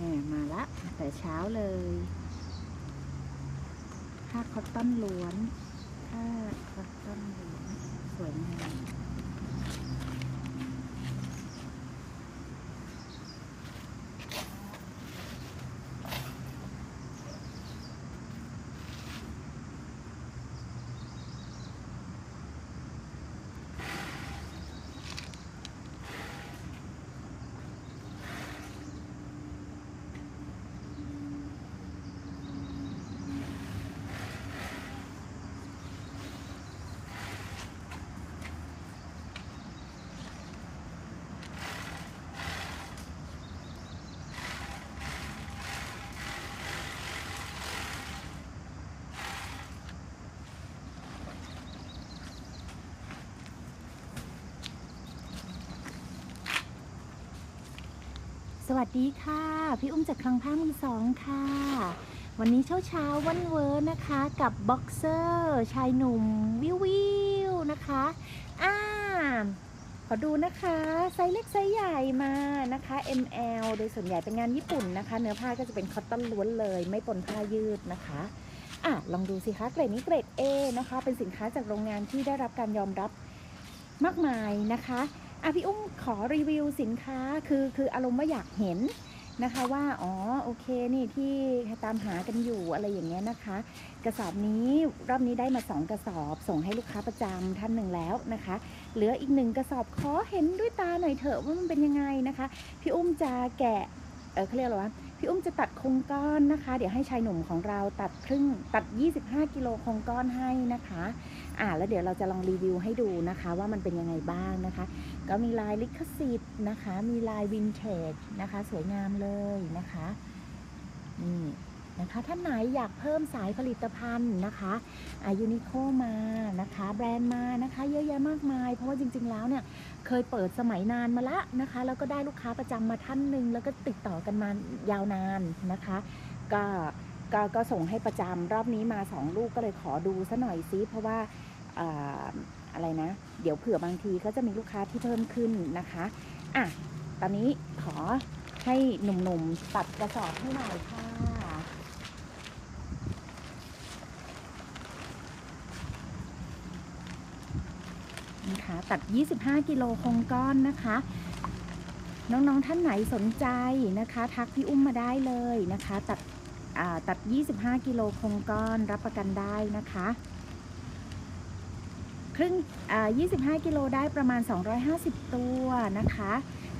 นี่มาละแต่เช้าเลยผ้าคอตตอนล้วนผ้าคอตตอนล้วนสวยงาม วัสดีค่ะ พี่อุ้มจากคลังผ้ามือสองค่ะ วันนี้เช้าเช้าวันเวอร์นะคะ กับบ็อกเซอร์ชายหนุ่มวิววิวนะคะอ่าขอดูนะคะ ไซส์เล็กไซส์ใหญ่มานะคะ ML โดยส่วนใหญ่เป็นงานญี่ปุ่นนะคะ เนื้อผ้าก็จะเป็นคอตตอนล้วนเลย ไม่ปนผ้ายืดนะคะอะลองดูสิคะเกรดนี้เกรด A นะคะ เป็นสินค้าจากโรงงานที่ได้รับการยอมรับมากมายนะคะ อะพี่อุ้มขอรีวิวสินค้าคือคืออารมณ์ว่าอยากเห็นนะคะว่าอ๋อโอเคนี่ที่ตามหากันอยู่อะไรอย่างเงี้ยนะคะ กระสอบนี้รอบนี้ได้มา 2 กระสอบส่งให้ลูกค้าประจำท่านหนึ่งแล้วนะคะ เหลืออีกหนึ่งกระสอบขอเห็นด้วยตาหน่อยเถอะว่ามันเป็นยังไงนะคะ พี่อุ้มจะแกะเออเขาเรียกอะไรวะ พี่อุ้มจะตัดโครงก้อนนะคะ เดี๋ยวให้ชายหนุ่มของเราตัดครึ่งตัด 25 กิโลโครงก้อนให้นะคะอ่าแล้วเดี๋ยวเราจะลองรีวิวให้ดูนะคะ ว่ามันเป็นยังไงบ้างนะคะ ก็มีลายลิขสิทธิ์นะคะ มีลายวินเทจนะคะ สวยงามเลยนะคะนี่ นะคะท่านไหนอยากเพิ่มสายผลิตภัณฑ์นะคะอายูนิโคมานะคะแบรนด์มานะคะเยอะแยะมากมาย เพราะว่าจริง ๆ แล้วเนี่ยเคยเปิดสมัยนานมาละนะคะ แล้วก็ได้ลูกค้าประจำมาท่านหนึ่งแล้วก็ติดต่อกันมายาวนานนะคะ ก็ก็ก็ส่งให้ประจำรอบนี้มาสองลูกก็เลยขอดูซะหน่อยซิเพราะว่าอ่าอะไรนะ เดี๋ยวเผื่อบางทีก็จะมีลูกค้าที่เพิ่มขึ้นนะคะอะตอนนี้ขอให้หนุ่มๆตัดกระสอบให้หน่อยค่ะ นะคะ ตัด 25 กิโลคงก้อนนะคะ น้องๆท่านไหนสนใจนะคะ ทักพี่อุ้มมาได้เลยนะคะ ตัดอ่าตัด 25 กิโลคงก้อนรับประกันได้นะคะครึ่งอ่า25 กิโลได้ประมาณ 250 ตัวนะคะ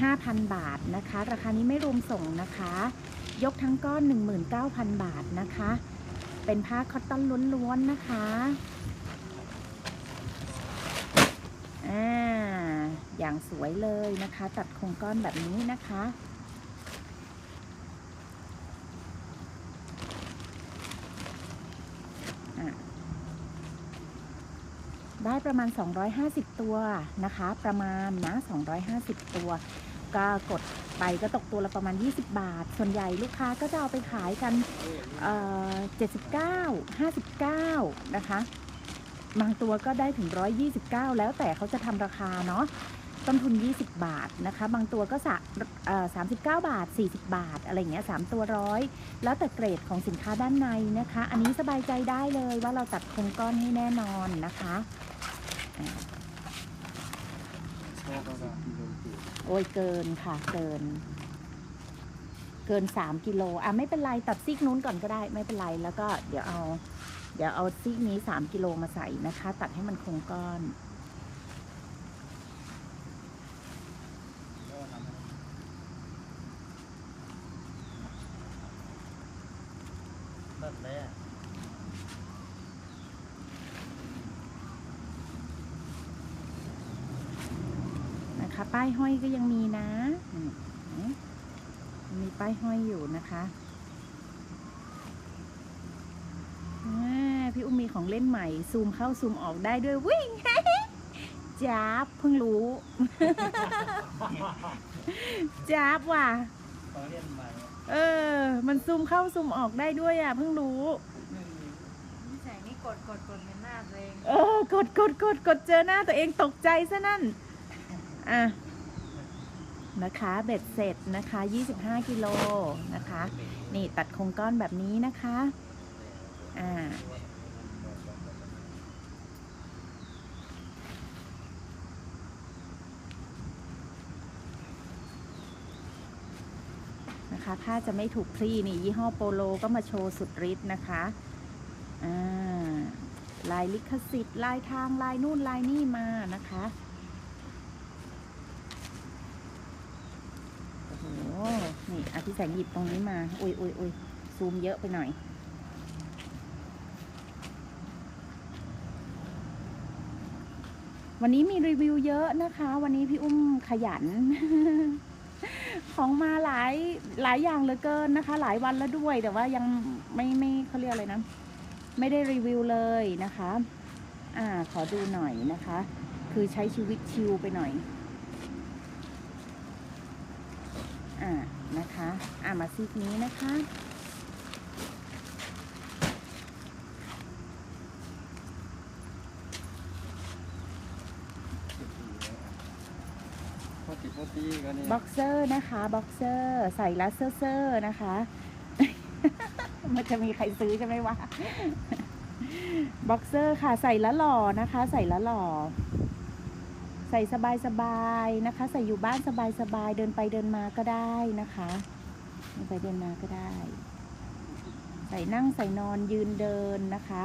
5,000 บาทนะคะ ราคานี้ไม่รวมส่งนะคะ ยกทั้งก้อน 19,000 บาทนะคะ เป็นผ้าคอตตอนล้วนๆนะคะ อ่าอย่างสวยเลยนะคะ ตัดโครงก้อนแบบนี้นะคะได้ประมาณ 250 ตัวนะคะ ประมาณนะ 250 ตัว ก็กดไปก็ตกตัวละประมาณ 20 บาท ส่วนใหญ่ลูกค้าก็จะเอาไปขายกันเอ่อ79 59 นะคะ บางตัวก็ได้ถึง 129 แล้วแต่เขาจะทำราคาเนาะต้นทุน 20 บาทนะคะ บางตัวก็สะเอ่อ39บาท 40 บาท อะไรเงี้ย3ตัวร้อยแล้วแต่เกรดของสินค้าด้านในนะคะ อันนี้สบายใจได้เลยว่าเราตัดโครงก้อนให้แน่นอนนะคะโอ้ยเกินค่ะเกิน เกิน 3 กิโลอะไม่เป็นไรตัดซีกนู้นก่อนก็ได้ไม่เป็นไรแล้วก็เดี๋ยวเอา เดี๋ยวเอาซีกนี้3กิโลมาใส่นะคะ ตัดให้มันคงก้อนนั่นแหละนะคะ ป้ายห้อยก็ยังมีนะ มีป้ายห้อยอยู่นะคะอ่าพี่อุ้มมี ของเล่นใหม่ ซูมเข้าซูมออกได้ด้วยวิ่งจ้าบเพิ่งรู้ จ้าบว่ะ ของเล่นใหม่เออ มันซูมเข้าซูมออกได้ด้วยอะ เพิ่งรู้ นิสัยนี่กดกดกดเป็นหน้าตัวเองเออ กดกดกดกดเจอหน้าตัวเองตกใจซะนั่น อะ นะคะเบ็ดเสร็จนะคะ 25 กิโลนะคะ นี่ตัดโครงก้อนแบบนี้นะคะ อ่า นะคะ ถ้าจะไม่ถูกคลี่นี่ยี่ห้อโปโลก็มาโชว์สุดฤทธิ์นะคะอ่าลายลิขสิทธิ์ลายทางลายนู่นลายนี่มานะคะโอ้โหนี่อภิแสงหยิบตรงนี้มา อุ้ยอุ้ยอุ้ยซูมเยอะไปหน่อยวันนี้มีรีวิวเยอะนะคะ วันนี้พี่อุ้มขยัน ของมาหลายหลายอย่างเหลือเกินนะคะ หลายวันแล้วด้วย แต่ว่ายังไม่ไม่เขาเรียกอะไรนะ ไม่ได้รีวิวเลยนะคะ อ่าขอดูหน่อยนะคะ คือใช้ชีวิตชิลไปหน่อย อ่านะคะ อ่ามาซีกนี้นะคะ ติโคติก็นี่บ็อกเซอร์นะคะบ็อกเซอร์ใส่ลัสเซอร์นะคะ มันจะมีใครซื้อใช่ไหมวะบ็อกเซอร์ค่ะใส่แล้วหล่อนะคะ ใส่แล้วหล่อ ใส่สบายสบายๆนะคะ ใส่อยู่บ้านสบายสบายๆเดินไปเดินมาก็ได้นะคะเดินไปเดินมาก็ได้ ใส่นั่งใส่นอนยืนเดินนะคะ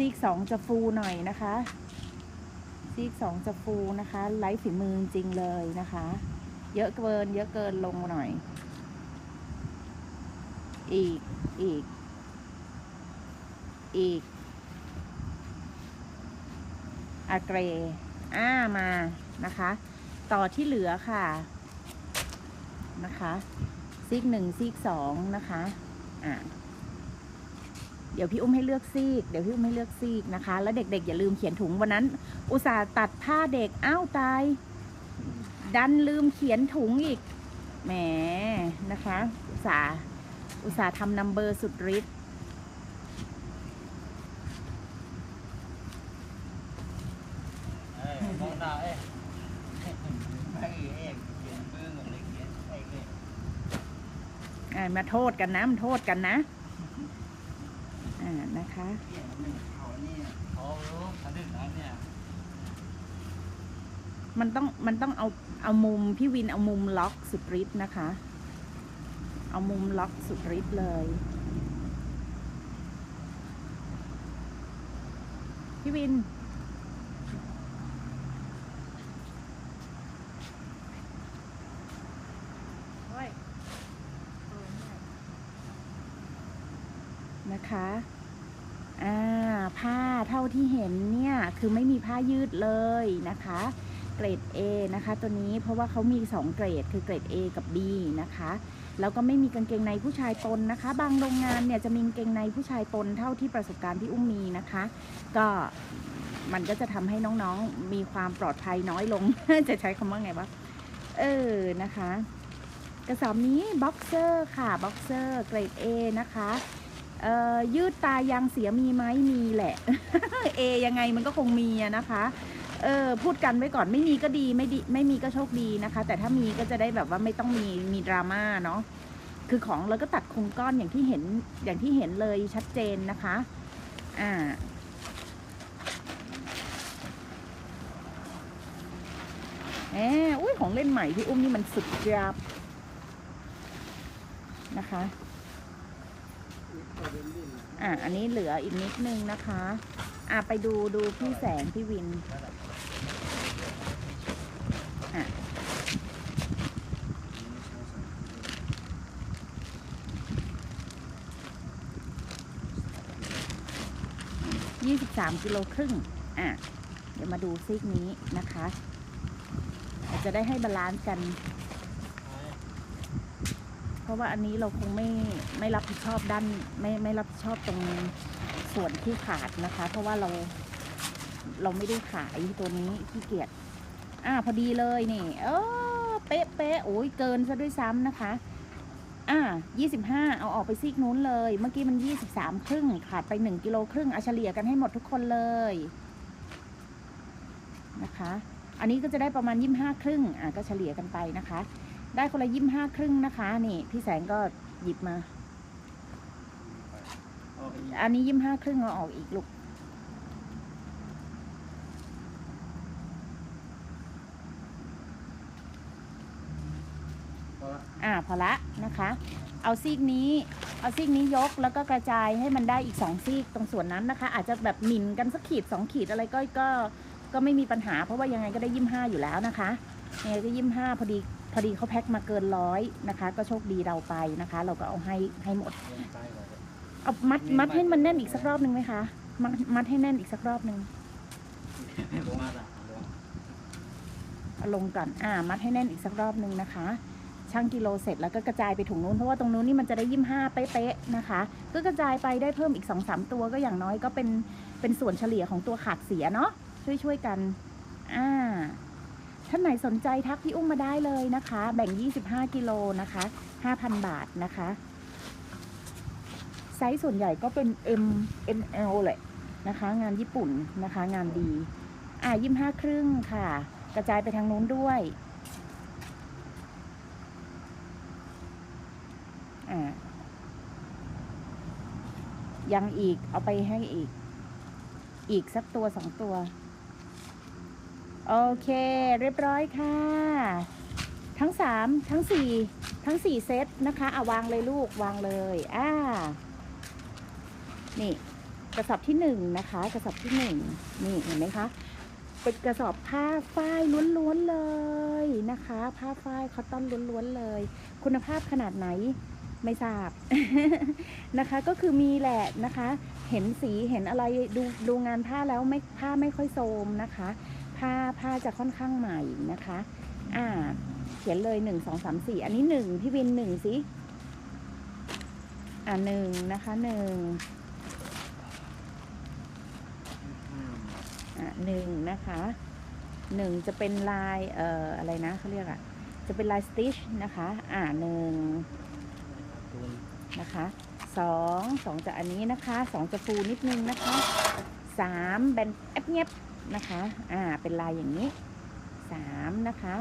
ซีกสองจะฟูหน่อยนะคะ ซีกสองจะฟูนะคะไร้ฝีมือจริงเลยนะคะ เยอะเกิน เยอะเกินลงหน่อย อีกอีก อีกอาเกรอ่ามานะคะ ต่อที่เหลือค่ะนะคะ ซีกหนึ่งซีกสองนะคะ อ่า เดี๋ยวพี่อุ้มให้เลือกซีก เดี๋ยวพี่อุ้มให้เลือกซีกนะคะ แล้วเด็กๆอย่าลืมเขียนถุงวันนั้น อุตส่าห์ตัดผ้าเด็กอ้าวตาย ดันลืมเขียนถุงอีก แหมนะคะ อุตส่าห์อุตส่าห์ทำนัมเบอร์สุดฤทธิ์เอ้ยมองดาวเอ้ยไม่เอ้ยเขียนเบื้องอะไรเขียนไอ้เนี่ยอ่ามาโทษกันนะ มันโทษกันนะอ่า นะคะมันต้องมันต้องเอาเอามุมพี่วินเอามุมล็อกสุดฤทธิ์นะคะ เอามุมล็อกสุดฤทธิ์เลย พี่วิน นะคะ อ่า ผ้าเท่าที่เห็นเนี่ย คือไม่มีผ้ายืดเลยนะคะ เกรด A นะคะ ตัวนี้เพราะว่าเขามี 2 เกรดคือเกรด A กับ B นะคะแล้วก็ไม่มีกางเกงในผู้ชายปนนะคะ บางโรงงานเนี่ยจะมีกางเกงในผู้ชายปนเท่าที่ประสบการณ์ที่อุ้มมีนะคะ ก็มันก็จะทำให้น้องๆมีความปลอดภัยน้อยลง จะใช้คำว่าไงวะเออนะคะ กระสอบนี้บ็อกเซอร์ค่ะบ็อกเซอร์เกรด A นะคะ เอ่อยืดตายางเสียมีไหมมีแหละ เอยังไงมันก็คงมีอะนะคะเออพูดกันไว้ก่อนไม่มีก็ดีไม่ดีไม่มีก็โชคดีนะคะ แต่ถ้ามีก็จะได้แบบว่าไม่ต้องมีมีดราม่าเนาะคือของเราก็ตัดโครงก้อนอย่างที่เห็นอย่างที่เห็นเลยชัดเจนนะคะอ่าแหมอุ้ยของเล่นใหม่พี่อุ้มนี่มันสุดยับนะคะ อะอันนี้เหลืออีกนิดนึงนะคะ อะไปดูดูพี่แสงพี่วินอะยี่สิบสามกิโลครึ่งอะเดี๋ยวมาดูซีกนี้นะคะเราจะได้ให้บาลานซ์กัน ราะว่าอันนี้เราคงไม่ไม่รับผิดชอบด้านไม่ไม่รับผิดชอบตรงส่วนที่ขาดนะคะ เพราะว่าเราเราไม่ได้ขายตัวนี้ขี้เกียจอ่าพอดีเลยนี่ เออเป๊ะเป๊ะโอ้ยเกินซะด้วยซ้ำนะคะ อ่ายี่สิบห้าเอาออกไปซีกนู้นเลย เมื่อกี้มันยี่สิบสามครึ่งขาดไปหนึ่งกิโลครึ่งเอาเฉลี่ยกันให้หมดทุกคนเลยนะคะ อันนี้ก็จะได้ประมาณยี่ห้าครึ่งอะก็เฉลี่ยกันไปนะคะ ได้คนละยี่ห้าครึ่งนะคะ นี่ พี่แสงก็หยิบมา อันนี้ยี่ห้าครึ่งเอาออกอีกลูกพอละอ่าพอละนะคะ เอาซีกนี้ เอาซีกนี้ยกแล้วก็กระจายให้มันได้อีกสองซีกตรงส่วนนั้นนะคะ อาจจะแบบหมิ่นกันสักขีดสองขีดอะไรก็ก็ก็ไม่มีปัญหา เพราะว่ายังไงก็ได้ยี่ห้าอยู่แล้วนะคะยังไงก็ยี่ห้าพอดี อดีเขาแพ็คมาเกินร้อยนะคะ ก็โชคดีเราไปนะคะ เราก็เอาให้ให้หมดเล่นไปก่อนเลยเอามัดมัดให้มันแน่นอีกสักรอบหนึ่งไหมคะมัดมัดให้แน่นอีกสักรอบหนึ่งลงมาจ้ะลงเอาลงก่อนอ่า มัดให้แน่นอีกสักรอบหนึ่งนะคะช่างกิโลเสร็จแล้วก็กระจายไปถุงนู้นเพราะว่าตรงนู้นนี่มันจะได้ยี่ห้าเป๊ะๆนะคะ ก็กระจายไปได้เพิ่มอีกสองสามตัวก็อย่างน้อยก็เป็นเป็นส่วนเฉลี่ยของตัวขาดเสียเนาะช่วยๆกันอ่า ท่านไหนสนใจทักพี่อุ้มมาได้เลยนะคะ แบ่ง 25 กิโลนะคะ 5,000 บาทนะคะ ไซส์ส่วนใหญ่ก็เป็น M ML แหละนะคะ งานญี่ปุ่นนะคะ งานดี อ่ายี่ห้าครึ่งค่ะ กระจายไปทางนู้นด้วยอ่ายังอีกเอาไปให้อีก อีกสักตัวสองตัว โอเค เรียบร้อยค่ะ ทั้งสามทั้งสี่ทั้งสี่เซตนะคะเอาวางเลยลูกวางเลยอ่านี่กระสอบที่หนึ่งนะคะ กระสอบที่หนึ่งนี่เห็นไหมคะเป็นกระสอบผ้าฝ้ายล้วนๆเลยนะคะ ผ้าฝ้ายคอตตอนล้วนๆเลย คุณภาพขนาดไหนไม่ทราบนะคะ ก็คือมีแหละนะคะ เห็นสีเห็นอะไรดูดูงานผ้าแล้วไม่ผ้าไม่ค่อยโทมนะคะ ผ้าผ้าจะค่อนข้างใหม่นะคะ อ่า เขียนเลยหนึ่งสองสามสี่อันนี้หนึ่งพี่วินหนึ่งสิ อ่าหนึ่งนะคะหนึ่งอะหนึ่งนะคะหนึ่งจะเป็นลายเอ่ออะไรนะเขาเรียกอะ่ะ จะเป็นลายสติชนะคะ อ่าหนึ่งนะคะสองสองจะอันนี้นะคะสองจะฟูนิดนึงนะคะสามแบนแอบเงียบ นะคะ อ่า เป็นลายอย่างนี้สามนะคะ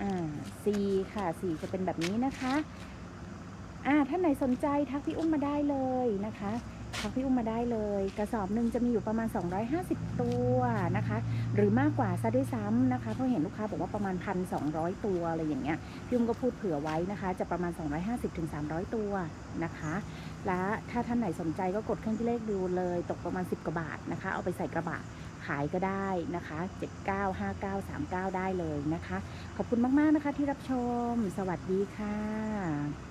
อ่าสี่ค่ะสี่จะเป็นแบบนี้นะคะ อ่า ท่านไหนสนใจทักพี่อุ้มมาได้เลยนะคะ ทักพี่อุ้มมาได้เลย กระสอบหนึ่งจะมีอยู่ประมาณ 250 ตัวนะคะ หรือมากกว่าซะด้วยซ้ำนะคะเพราะเห็นลูกค้าบอกว่าประมาณ 1,200 ตัวอะไรอย่างเงี้ยพี่อุ้มก็พูดเผื่อไว้นะคะ จะประมาณ 250-300 ตัวนะคะ และถ้าท่านไหนสนใจก็กดเครื่องที่เลขดูเลย ตกประมาณ 10กว่าบาทนะคะ เอาไปใส่กระบะขายก็ได้นะคะ 795939 ได้เลยนะคะ ขอบคุณมาก ๆ นะคะที่รับชม สวัสดีค่ะ